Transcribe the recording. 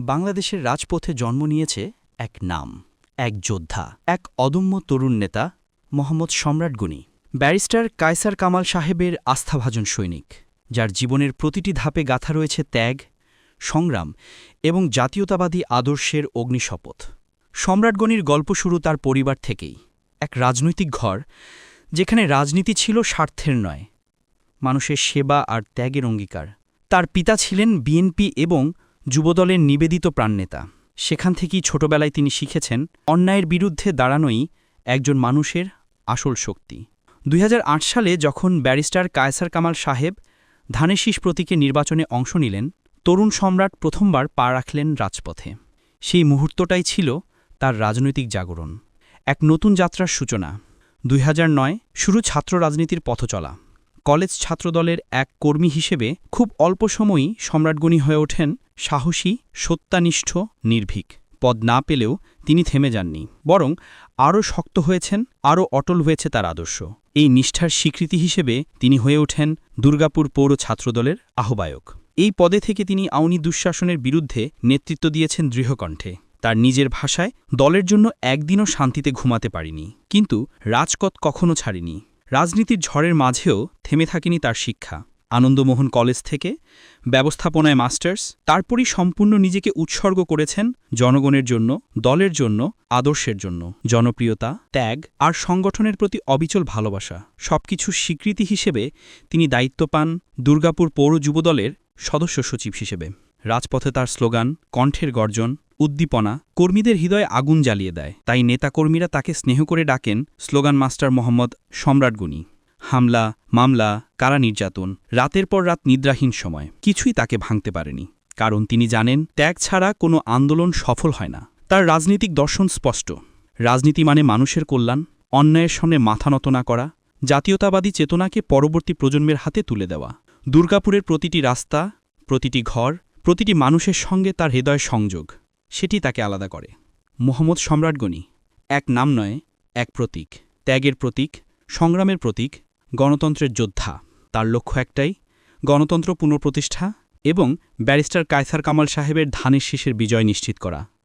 বাংলাদেশের রাজপথে জন্ম নিয়েছে এক নাম, এক যোদ্ধা, এক অদম্য তরুণ নেতা মোহাম্মদ সম্রাট ব্যারিস্টার কায়সার কামাল সাহেবের আস্থাভাজন সৈনিক, যার জীবনের প্রতিটি ধাপে গাথা রয়েছে ত্যাগ, সংগ্রাম এবং জাতীয়তাবাদী আদর্শের অগ্নিশপথ। সম্রাটগণির গল্প শুরু তার পরিবার থেকেই, এক রাজনৈতিক ঘর যেখানে রাজনীতি ছিল স্বার্থের নয়। মানুষের সেবা আর ত্যাগের অঙ্গীকার। তার পিতা ছিলেন বিএনপি এবং যুবদলের নিবেদিত প্রাণনেতা। সেখান থেকেই ছোটবেলায় তিনি শিখেছেন অন্যায়ের বিরুদ্ধে দাঁড়ানোই একজন মানুষের আসল শক্তি। দুই হাজার আট সালে যখন ব্যারিস্টার কায়সার কামাল সাহেব ধানের শীষ প্রতীকে নির্বাচনে অংশ নিলেন, তরুণ সম্রাট প্রথমবার পা রাখলেন রাজপথে। সেই মুহূর্তটাই ছিল তার রাজনৈতিক জাগরণ। এক নতুন যাত্রার সূচনা। দুই হাজার নয় শুরু ছাত্র রাজনীতির পথচলা। কলেজ ছাত্রদলের এক কর্মী হিসেবে খুব অল্প সময়ই সম্রাটগণী হয়ে ওঠেন সাহসী, সত্যানিষ্ঠ, নির্ভীক। পদ না পেলেও তিনি থেমে যাননি। বরং আরও শক্ত হয়েছেন, আরও অটল হয়েছে তার আদর্শ। এই নিষ্ঠার স্বীকৃতি হিসেবে তিনি হয়ে ওঠেন দুর্গাপুর পৌর ছাত্রদলের আহ্বায়ক। এই পদে থেকে তিনি আউনি দুঃশাসনের বিরুদ্ধে নেতৃত্ব দিয়েছেন দৃঢ়কণ্ঠে। তার নিজের ভাষায় দলের জন্য একদিনও শান্তিতে ঘুমাতে পারিনি। কিন্তু রাজকত কখনো ছাড়িনি। রাজনীতির ঝড়ের মাঝেও থেমে থাকেনি তার শিক্ষা। আনন্দমোহন কলেজ থেকে ব্যবস্থাপনায় মাস্টার্স, তারপরই সম্পূর্ণ নিজেকে উৎসর্গ করেছেন জনগণের জন্য, দলের জন্য, আদর্শের জন্য। জনপ্রিয়তা, ত্যাগ আর সংগঠনের প্রতি অবিচল ভালোবাসা। সবকিছুর স্বীকৃতি হিসেবে তিনি দায়িত্ব পান দুর্গাপুর পৌর যুবদলের সদস্য সচিব হিসেবে। রাজপথে তার স্লোগান, কণ্ঠের গর্জন উদ্দীপনা কর্মীদের হৃদয়ে আগুন জ্বালিয়ে দেয়। তাই নেতাকর্মীরা তাকে স্নেহ করে ডাকেন স্লোগান মাস্টার মোহাম্মদ সম্রাটগুনি হামলা, মামলা, কারা নির্যাতন, রাতের পর রাত নিদ্রাহীন সময়। কিছুই তাকে ভাঙতে পারেনি। কারণ তিনি জানেন, ত্যাগ ছাড়া কোনো আন্দোলন সফল হয় না। তার রাজনৈতিক দর্শন স্পষ্ট। রাজনীতি মানে মানুষের কল্যাণ, অন্যায়ের সামনে মাথা নত না করা, জাতীয়তাবাদী চেতনাকে পরবর্তী প্রজন্মের হাতে তুলে দেওয়া। দুর্গাপুরের প্রতিটি রাস্তা, প্রতিটি ঘর, প্রতিটি মানুষের সঙ্গে তার হৃদয় সংযোগ। সেটি তাকে আলাদা করে। মোহাম্মদ সম্রাটগণী এক নাম নয়, এক প্রতীক। ত্যাগের প্রতীক, সংগ্রামের প্রতীক, গণতন্ত্রের যোদ্ধা। তার লক্ষ্য একটাই, গণতন্ত্র পুনঃপ্রতিষ্ঠা এবং ব্যারিস্টার কায়সার কামাল সাহেবের ধানের শীষের বিজয় নিশ্চিত করা।